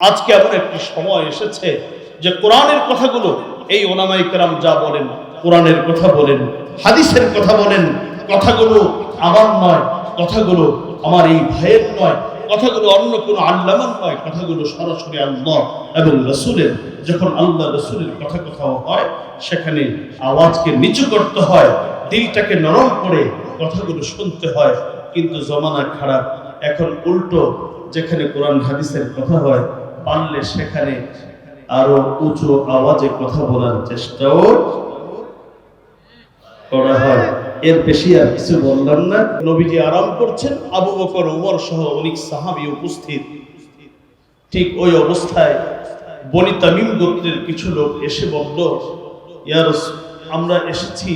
আজকে এমন একটি সময় এসেছে যে কোরআনের কথাগুলো এই ওনামাই কেরাম যা বলেন, কোরআনের কথা বলেন, হাদিসের কথা বলেন, কথাগুলো আমার নয়, কথাগুলো আমার এই ভাইয়ের নয়, কথাগুলো অন্য কোনো আল্লামান নয়, কথাগুলো সরাসরি আল্লাহ এবং রসুলের। যখন আল্লাহ রসুলের কথা কোথাও হয়, সেখানে আওয়াজকে নিচু করতে হয়, দিলটাকে নরম করে কথাগুলো শুনতে হয়, কিন্তু জমানা খারাপ। এখন উল্টো, যেখানে কোরআন হাদিসের কথা হয় পারলে সেখানে আরও উঁচু আওয়াজে কথা বলার চেষ্টাও করা হয়। এর বেশি আর কিছু বললাম না। নবীজি আরাম করছেন আবু বকর সহ অনেক সাহাবি উপস্থিত। ঠিক ওই অবস্থায় বনি তামিম গোত্রের কিছু লোক এসে বলল ইয়া রাসূল, আমরা এসেছি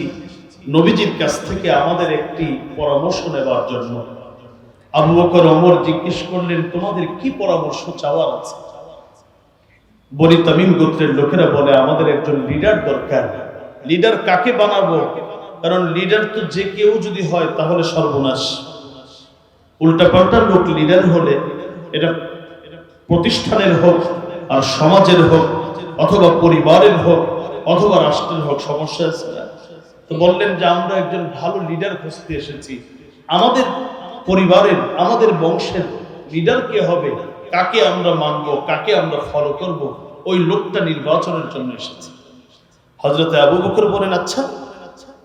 নবীজির কাছ থেকে আমাদের একটি পরামর্শ নেবার জন্য। আবু বকর ওমর জিজ্ঞেস করলেন তোমাদের কি পরামর্শ চাওয়ার আছে? বনি তামিম গোত্রের লোকেরা বলে, আমাদের একজন লিডার দরকার। লিডার কাকে বানাবো? কারণ লিডার তো যে কেউ যদি হয়, তাহলে সর্বনাশ। উল্টাপাল্টা লোক লিডার হলে এটা প্রতিষ্ঠানের হোক, আর সমাজের হোক, অথবা পরিবারের হোক, অথবা রাষ্ট্রের হোক, সমস্যা আছে না। তো বললেন যে, আমরা একজন ভালো লিডার খুঁজতে এসেছি। আমাদের পরিবারের, আমাদের বংশের লিডার কে হবে? কাকে আমরা মানব, কাকে আমরা ফলো করব, ওই লোকটা নির্বাচনের জন্য এসেছে। হজরতে আবু বকর বলেন আচ্ছা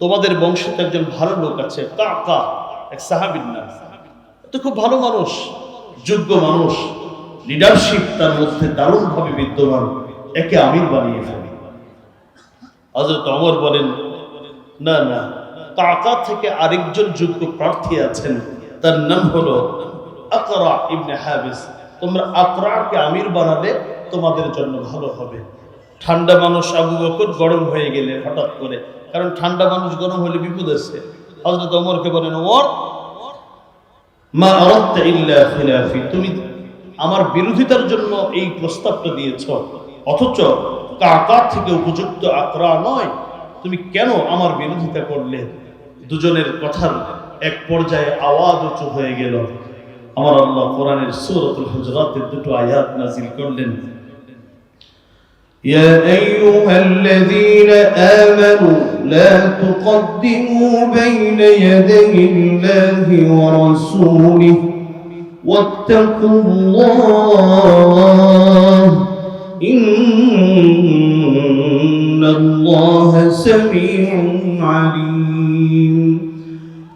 তোমাদের বংশে তো একজন ভালো লোক আছে, কাকা, এক সাহাবির নাম। তো খুব ভালো মানুষ, যোগ্য মানুষ লিডারশিপ তার মধ্যে দারুণভাবে বিদ্যমান, একে আমির বানিয়ে ফেলি। হজরত অমর বলেন, না না, কাকা থেকে আরেকজন যোগ্য প্রার্থী আছেন, তার নাম হলো আকরা ইবনে হাবিস। তোমরা আকরাকে আমির বানালে তোমাদের জন্য ভালো হবে। ঠান্ডা মানুষ আবু বকর গরম হয়ে গেলে হঠাৎ করে, কারণ ঠান্ডা মানুষ গরম হলে বিপদ আছে। হজরত ওমরকে বলেন, ওমর, মা আরাদতা ইল্লা খিলাফি, তুমি আমার বিরোধিতার জন্য এই প্রস্তাবটা দিয়েছ। অথচ কাকা থেকে উপযুক্ত আকরা নয়, তুমি কেন আমার বিরোধিতা করলে? দুজনের কথার এক পর্যায়ে আওয়াজ উঁচু হয়ে গেল। আমার আল্লাহ কোরআনের সূরাতুল হুজরাতের দুটো আয়াত নাজিল করলেন يا أيها الذين آمنوا لا تقدموا بين يدي الله ورسوله واتقوا الله إن الله سميع عليم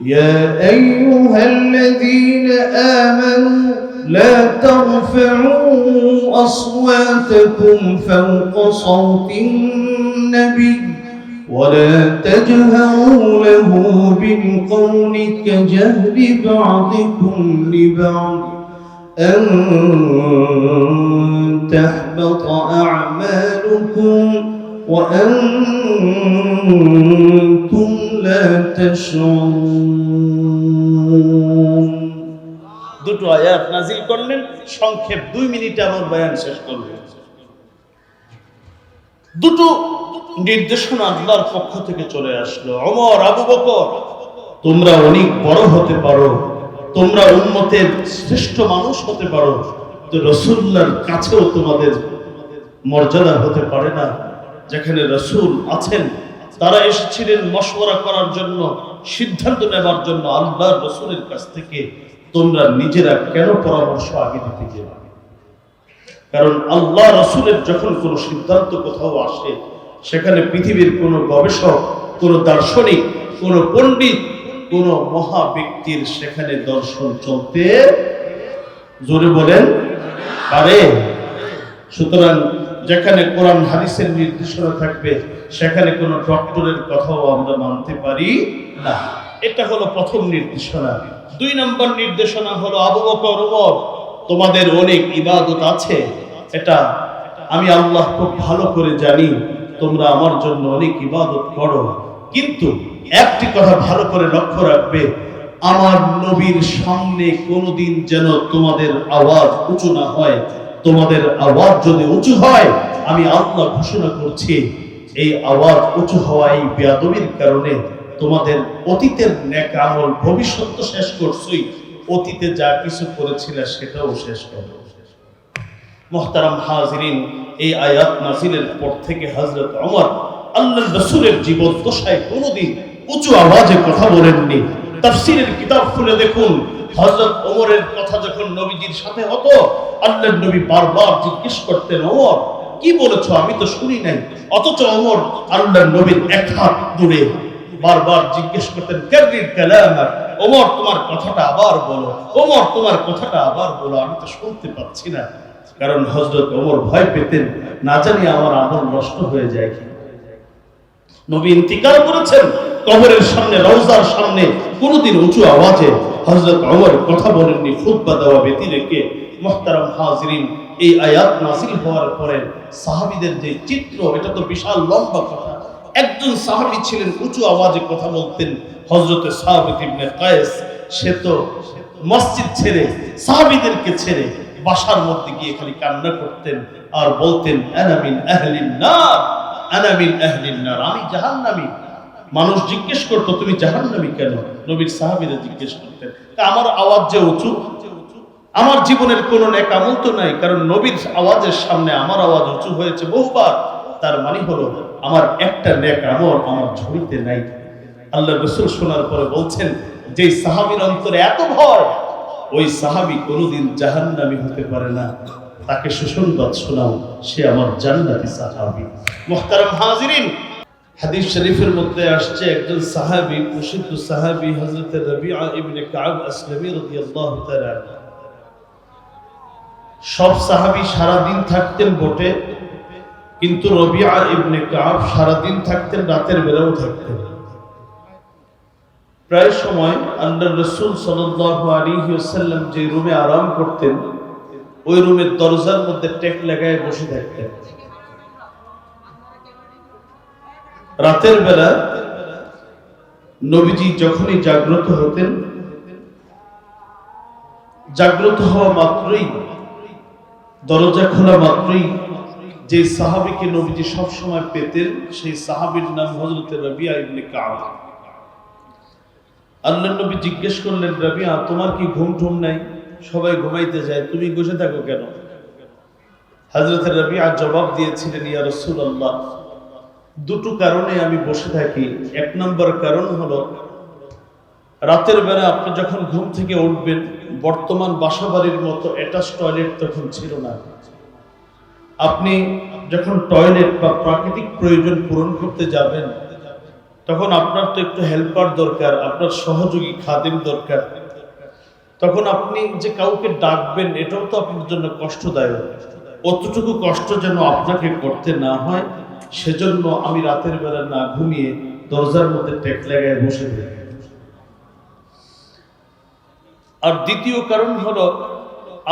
يا أيها الذين آمنوا لا ترفعوا أصواتكم فوق صوت النبي ولا تجهروا له بالقول كجهر بعضكم لبعض. أن تحبط أعمالكم وأنتم لا تشعرون দুটো আয়াত নাজিল করলেন সংক্ষেপ দুই মিনিটে আমার বয়ান শেষ করবেন দুটো নির্দেশনা আল্লাহর পক্ষ থেকে চলে আসলো অমর আবু বকর তোমরা অনেক বড় হতে পারো তোমরা উন্মতের শ্রেষ্ঠ মানুষ হতে পারো তো রসুল্লার কাছেও তোমাদের মর্যাদা হতে পারে না যেখানে রসুল আছেন, তারা এসেছিলেন মশওয়ারা করার জন্য, সিদ্ধান্ত নেবার জন্য আল্লাহর রসুলের কাছ থেকে। তোমরা নিজেরা কেন পরামর্শ আগে দিতে গেলে? কারণ আল্লাহ রসুলের যখন কোনো সিদ্ধান্ত কোথাও আসে, সেখানে পৃথিবীর কোনো গবেষক, কোনো দার্শনিক, কোনো পণ্ডিত, কোনো মহা ব্যক্তির সেখানে দর্শন চলতে জোরে বলেন, পারে। সুতরাং যেখানে কোরআন হাদিসের নির্দেশনা থাকবে, সেখানে কোনো ডক্টরের কথাও আমরা মানতে পারি না। এটা হলো প্রথম নির্দেশনা। দুই নম্বর নির্দেশনা হলো আবু বকর তোমাদের অনেক ইবাদত আছে। এটা আমি আল্লাহ খুব ভালো করে জানি, তোমরা আমার জন্য অনেক ইবাদত করো। কিন্তু একটি কথা ভালো করে লক্ষ্য রাখবে, আমার নবীর সামনে কোনোদিন যেন তোমাদের আওয়াজ উঁচু না হয়। তোমাদের আওয়াজ যদি উঁচু হয়, আমি আল্লাহ ঘোষণা করছি, এই আওয়াজ উঁচু হওয়া এই বেয়াদবির কারণে তোমাদের অতীতের নেক আমল ভবিষ্যৎ তো শেষ করছই, অতীতে যা কিছু করেছিলে সেটাও শেষ করো। মোহতারাম হাজরিন, এই আয়াত নাজিলের পর থেকে হজরত অমর আল্লাহ রসুলের জীবন দশায় কোনোদিন উঁচু আওয়াজে কথা বলেননি। তাফসিরের কিতাব খুলে দেখুন হজরত ওমরের কথা যখন নবীজির সাথে হতো আল্লাহ নবী বারবার জিজ্ঞেস করতেন, ওমর, কি বলেছ? আমি তো শুনি নাই। অথচ ওমর আল্লাহ নবীর এক হাত দূরে বারবার জিজ্ঞেস করতেন কারির কালাম ওমর, তোমার কথাটা আবার বলো। ওমর, তোমার কথাটা আবার বলো। আমি তো শুনতে পাচ্ছি না। কারণ হজরত ওমর ভয় পেতেন, না জানি আমার আমল নষ্ট হয়ে যায় কি। নবী ইন্তিকাল করেছেন, কবরের সামনে, রওজার সামনে, কোনোদিন উঁচু আওয়াজে হযরত ওমর কথা বলেননি, খুতবা দেওয়া ব্যতি রেখে মুহতারাম হাজিরিন। এই আয়াত নাযিল হওয়ার পরে সাহাবীদের যে চিত্র, এটা তো বিশাল লম্বা কথা। একজন সাহাবী ছিলেন, উঁচু আওয়াজে কথা বলতেন, হযরতে সাহাবী ইবনে কায়েস। সে তো মসজিদ ছেড়ে, সাহাবীদেরকে ছেড়ে বাসার মধ্যে গিয়ে খালি কান্না করতেন আর বলতেন, আনা মিন আহলিন নার, আনা আহলিন মানুষ জিজ্ঞেস করতো, তুমি জাহান্নামী কেন? নবীর সাহাবীরা জিজ্ঞেস করতেন, তা আমার আওয়াজ যে উঁচু? আমার জীবনের কোনো নেক আমল তো নাই, কারণ নবীর আওয়াজের সামনে আমার আওয়াজ উঁচু হয়েছে, বহুবার। তার মানে হলো, আমার একটা নেক আমল আমার ঝুড়িতে নাই। আল্লাহ রসুল শোনার পরে বলছেন যে সাহাবীর অন্তরে এত ভয়, ওই সাহাবী কোনোদিন জাহান্নামী হতে পারে না। তাকে সুসংবাদ শোনাও, সে আমার জান্নাতি সাহাবী। মুহতারাম হাজিরিন হাদিস শরীফের মধ্যে আসছে একজন সাহাবী, প্রসিদ্ধ সাহাবী, হযরত রবিআ ইবনে কাব আসলামী রাদিয়াল্লাহু তাআলা সব সাহাবী সারা দিন থাকতেন বটে, কিন্তু রবিআ ইবনে কাব সারা দিন থাকতেন, রাতের বেলাও থাকতেন। প্রায় সময় আল্লাহ রসুল সাল্লাল্লাহু আলাইহি ওয়াসাল্লাম যে রুমে আরাম করতেন, ওই রুমের দরজার মধ্যে টেক লাগায় বসে থাকতেন। রাতের বেলা নবীজি যখনই জাগ্রত হতেন, জাগ্রত হওয়া মাত্রই, দরজা খোলা মাত্রই যে সাহাবীকে নবীজি সব সময় পেতেন, সেই সাহাবীর নাম হযরত রাবিয়া ইবনে কাব। আল্লাহ নবী জিজ্ঞেস করলেন, রাবিয়া, তোমার কি ঘুম টুম নাই? সবাই ঘুমাইতে যায়, তুমি বসে থাকো কেন? হযরত রাবিয়া জবাব দিয়েছিলেন, ইয়া রাসূলুল্লাহ। দুটো কারণে আমি বসে থাকি। এক নম্বর কারণ হলো, রাতের বেলা আপনি যখন ঘুম থেকে উঠবেন, বর্তমান বাসাবাড়ির মতো অ্যাটাচ টয়লেট তখন ছিল না। আপনি যখন টয়লেট বা প্রাকৃতিক প্রয়োজন পূরণ করতে যাবেন, তখন আপনার তো একটু হেল্পার দরকার, আপনার সহযোগী, খাদিম দরকার। তখন আপনি যে কাউকে ডাকবেন, এটাও তো আপনার জন্য কষ্টদায়ক। অতটুকু কষ্ট যেন আপনাকে করতে না হয় সেজন্য আমি রাতের বেলা না ঘুমিয়ে দরজার মধ্যে টেক লাগায় বসে থাকি। আর দ্বিতীয় কারণ হলো,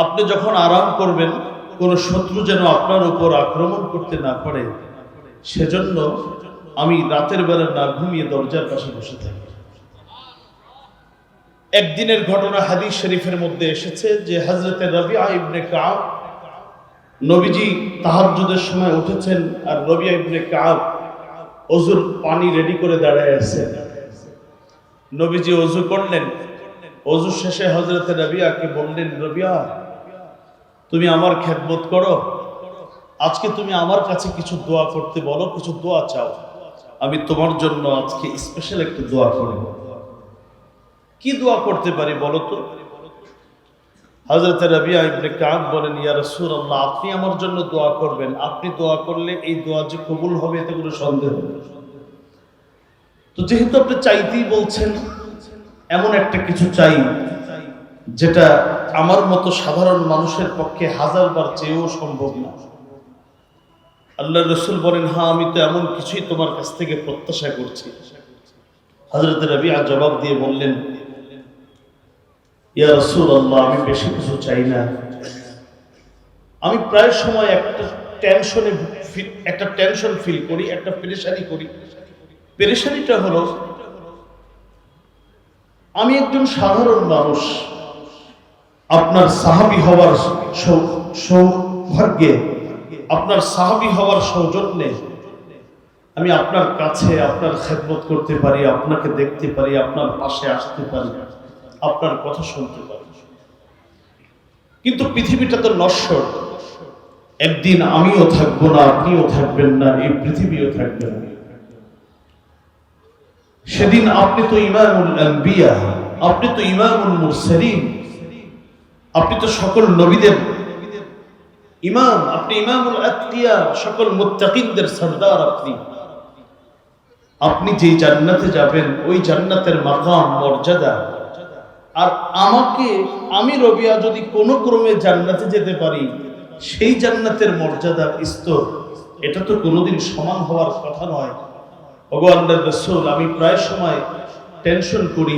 আপনি যখন আরাম করবেন, কোন শত্রু যেন আপনার উপর আক্রমণ করতে না পারে, সেজন্য আমি রাতের বেলা না ঘুমিয়ে দরজার পাশে বসে থাকি। একদিনের ঘটনা হাদিস শরীফের মধ্যে এসেছে যে হজরতে রবিআ ইবনে কাব নবীজি তাহাজ্জুদের সময় উঠেছেন আর রবিআ ইবনে কাব অজুর পানি রেডি করে দাঁড়ায় আছেন। নবীজি অজু করলেন। অজু শেষে হজরতে রবিয়াকে বললেন, রবিয়া, তুমি আমার খেদমত করো। আজকে তুমি আমার কাছে কিছু দোয়া করতে বলো, কিছু দোয়া চাও। আমি তোমার জন্য আজকে স্পেশাল একটা দোয়া করব কি দোয়া করতে পারি বলো তো? হজরত রবিয়া ইবনে কাব বলেন, ইয়া রাসূলুল্লাহ, আপনি আমার জন্য দোয়া করবেন। আপনি দোয়া করলে এই দোয়া যে কবুল হবে এতে কোনো সন্দেহ তো যেহেতু আপনি চাইতেই বলছেন, এমন একটা কিছু চাই যেটা আমার মতো সাধারণ মানুষের পক্ষে হাজার বার চেয়েও সম্ভব না। আল্লাহ রসুল বলেন হ্যাঁ আমি তো এমন কিছুই তোমার কাছ থেকে প্রত্যাশা করছি। হজরত রবিআ জবাব দিয়ে বললেন ইয়া রসুল আল্লাহ আমি বেশি কিছু চাই না। আমি প্রায় সময় একটা টেনশনে একটা টেনশন ফিল করি, একটা পেরেশানি করি। পেরেশানিটা হলো, আমি একজন সাধারণ মানুষ। আপনার সাহাবি হওয়ার সৌভাগ্যে, আপনার সাহাবি হওয়ার সৌজন্যে, আমি আপনার কাছে, আপনার খেদমত করতে পারি, আপনাকে দেখতে পারি, আপনার পাশে আসতে পারি। আপনার কথা শুনতে পারি। কিন্তু পৃথিবীটা তো নশ্বর। একদিন আমিও থাকব না, আপনিও থাকবেন না, এই পৃথিবীও থাকবে না। সেদিন আপনি তো ইমামুল আম্বিয়া আপনি তো ইমামুল মুরসালিন, আপনি তো সকল নবীদের ইমাম, আপনি ইমামুল আতকিয়া সকল মুত্তাকিনদের সর্দার আপনি। আপনি যেই জান্নাতে যাবেন, ওই জান্নাতের মাকাম, মর্যাদা আর আমাকে, আমি রবিয়া যদি কোনো ক্রমে জান্নাতে যেতে পারি, সেই জান্নাতের মর্যাদা স্তর, এটা তো কোনোদিন সমান হওয়ার কথা নয় ভগবানের রসুল, আমি প্রায় সময় টেনশন করি,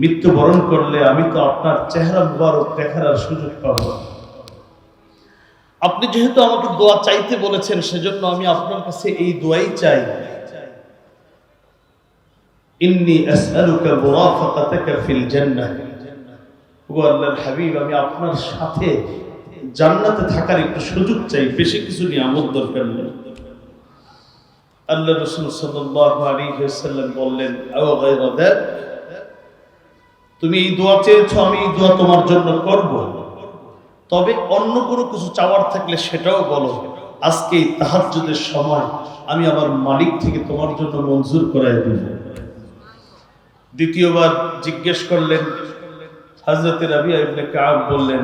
মৃত্যুবরণ করলে আমি তো আপনার চেহারা মুবারক দেখার আর সুযোগ পাবো। আপনি যেহেতু আমাকে দোয়া চাইতে বলেছেন, সেজন্য আমি আপনার কাছে এই দোয়াই চাই ইন্নি আসআলুকা মুরাফাকাতাকা ফিল জান্নাহ। ও আল্লাহর হাবিব, আমি আপনার সাথে জান্নাতে থাকার একটু সুযোগ চাই, বেশি কিছু নিয়ামত দরকার নেই। আল্লাহ রসুল ওয়াসাল্লাম বললেন তুমি এই দোয়া চেয়েছো, আমি এই দোয়া তোমার জন্য করব। তবে অন্য কোনো কিছু চাওয়ার থাকলে সেটাও বলো। আজকে এই তাহাজ্জুদের সময় আমি আমার মালিক থেকে তোমার জন্য মঞ্জুর করাই দেব। দ্বিতীয়বার জিজ্ঞেস করলেন, হযরত রাবিয়া ইবনে কাব বললেন,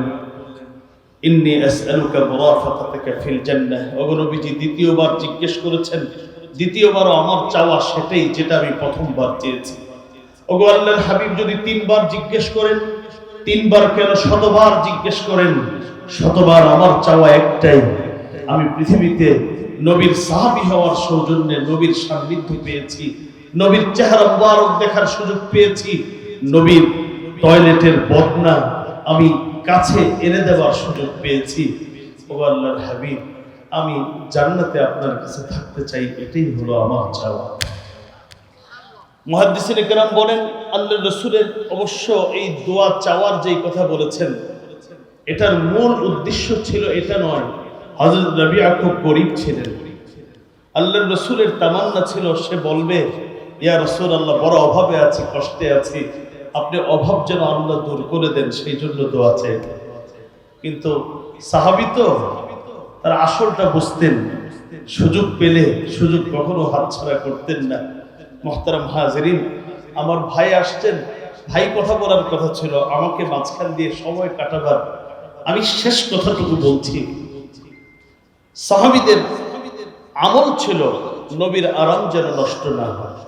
ইন্নী আসআলুকা মুরাফাকাতাকা ফিল জান্নাহ। ওগো নবীজি দ্বিতীয়বার জিজ্ঞেস করেছেন, দ্বিতীয়বারও আমার চাওয়া সেটাই যেটা আমি প্রথমবার চেয়েছি। ওগো আল্লাহর হাবিব যদি তিনবার জিজ্ঞেস করেন, তিনবার কেন শতবার জিজ্ঞেস করেন, শতবার আমার চাওয়া একটাই, আমি পৃথিবীতে নবীর সাহাবি হওয়ার সৌজন্যে নবীর সান্নিধ্য পেয়েছি। নবীর চেহারা মুবারক দেখার সুযোগ পেয়েছি। নবীর টয়লেটের বদনা আমি কাছে এনে দেওয়ার সুযোগ পেয়েছি। ও আল্লাহর হাবিব, আমি জান্নাতে আপনার কাছে থাকতে চাই, এটাই হলো আমার চাওয়া। মহাদ্দিসিনে কেরাম বলেন আল্লাহ রসুলের অবশ্য এই দোয়া চাওয়ার যেই কথা বলেছেন, এটার মূল উদ্দেশ্য ছিল এটা নয় হজরত রবিয়া খুব গরিব ছিলেন। আল্লাহ রসুলের তামান্না ছিল, সে বলবে ইয়া রসুল আল্লাহ বড় অভাবে আছি, কষ্টে আছি। আপনি অভাব যেন আল্লাহ দূর করে দেন, সেই জন্য দোয়া চাই। কিন্তু সাহাবি তো তার আসলটা বুঝতেন সুযোগ পেলে সুযোগ কখনো হাতছাড়া করতেন না। মোহতারাম হাজরিন, আমার ভাই আসছেন, ভাই কথা বলার কথা ছিল, আমাকে মাঝখান দিয়ে সময় কাটাবার। আমি শেষ কথাটুকু বলছি। সাহাবিদের আমল ছিল, নবীর আরাম যেন নষ্ট না হয়।